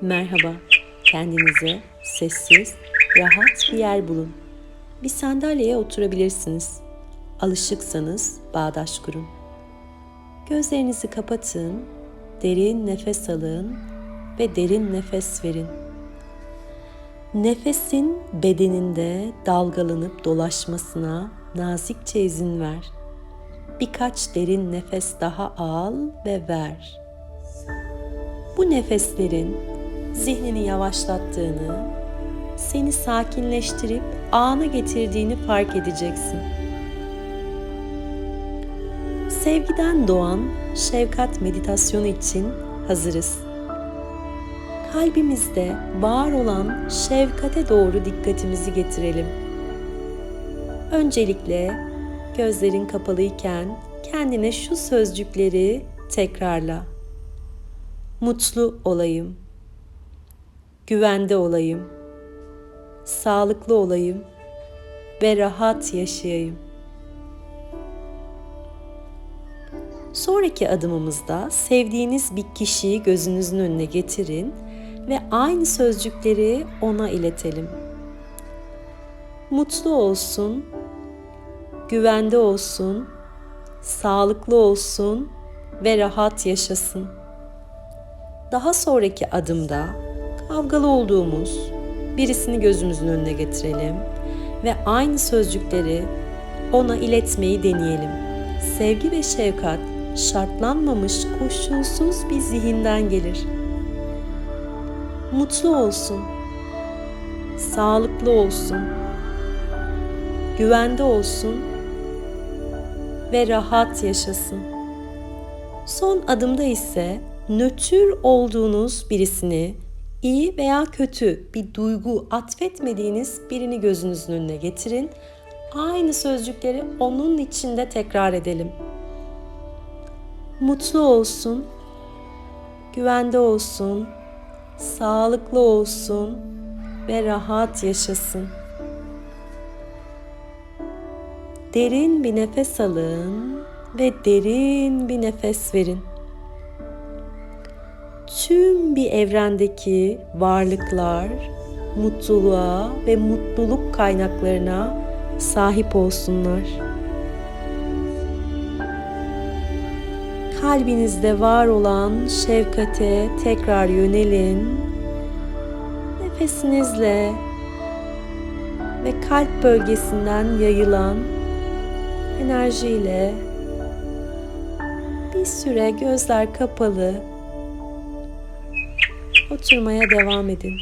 Merhaba. Kendinize sessiz, rahat bir yer bulun. Bir sandalyeye oturabilirsiniz. Alışıksanız bağdaş kurun. Gözlerinizi kapatın, derin nefes alın ve derin nefes verin. Nefesin bedeninde dalgalanıp dolaşmasına nazikçe izin ver. Birkaç derin nefes daha al ve ver. Bu nefeslerin zihnini yavaşlattığını, seni sakinleştirip ana getirdiğini fark edeceksin. Sevgiden doğan şefkat meditasyonu için hazırız. Kalbimizde var olan şefkate doğru dikkatimizi getirelim. Öncelikle gözlerin kapalıyken kendine şu sözcükleri tekrarla. Mutlu olayım. Güvende olayım. Sağlıklı olayım ve rahat yaşayayım. Sonraki adımımızda sevdiğiniz bir kişiyi gözünüzün önüne getirin ve aynı sözcükleri ona iletelim. Mutlu olsun, güvende olsun, sağlıklı olsun ve rahat yaşasın. Daha sonraki adımda kavgalı olduğumuz birisini gözümüzün önüne getirelim ve aynı sözcükleri ona iletmeyi deneyelim. Sevgi ve şefkat şartlanmamış, koşulsuz bir zihinden gelir. Mutlu olsun, sağlıklı olsun, güvende olsun ve rahat yaşasın. Son adımda ise nötr olduğunuz birisini iyi veya kötü bir duygu atfetmediğiniz birini gözünüzün önüne getirin. Aynı sözcükleri onun içinde tekrar edelim. Mutlu olsun, güvende olsun, sağlıklı olsun ve rahat yaşasın. Derin bir nefes alın ve derin bir nefes verin. Tüm bir evrendeki varlıklar mutluluğa ve mutluluk kaynaklarına sahip olsunlar. Kalbinizde var olan şefkate tekrar yönelin. Nefesinizle ve kalp bölgesinden yayılan enerjiyle bir süre gözler kapalı oturmaya devam edin.